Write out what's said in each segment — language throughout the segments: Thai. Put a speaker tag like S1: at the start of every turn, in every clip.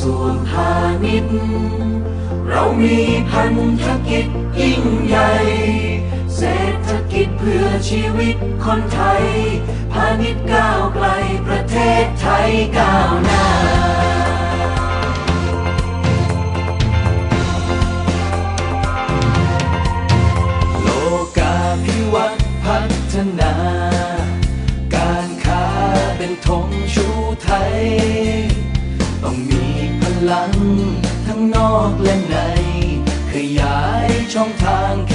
S1: ส่วนพาณิชย์เรามีพันธกิจยิ่งใหญ่ เศรษฐกิจเพื่อชีวิตคนไทย พาณิชย์ก้าวไกลประเทศไทยก้าวหน้าโลกาภิวัตน์พัฒนา การค้าเป็นธงชูไทย ต้องมี ลัง ทั้งนอกและใน ขยายช่องทางแ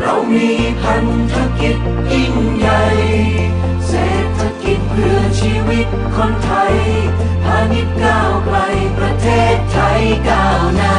S1: เรามีพันธกิจยิ่งใหญ่ เศรษฐกิจเพื่อชีวิตคนไทย พาณิชย์ก้าวไกลประเทศไทยก้าวหน้า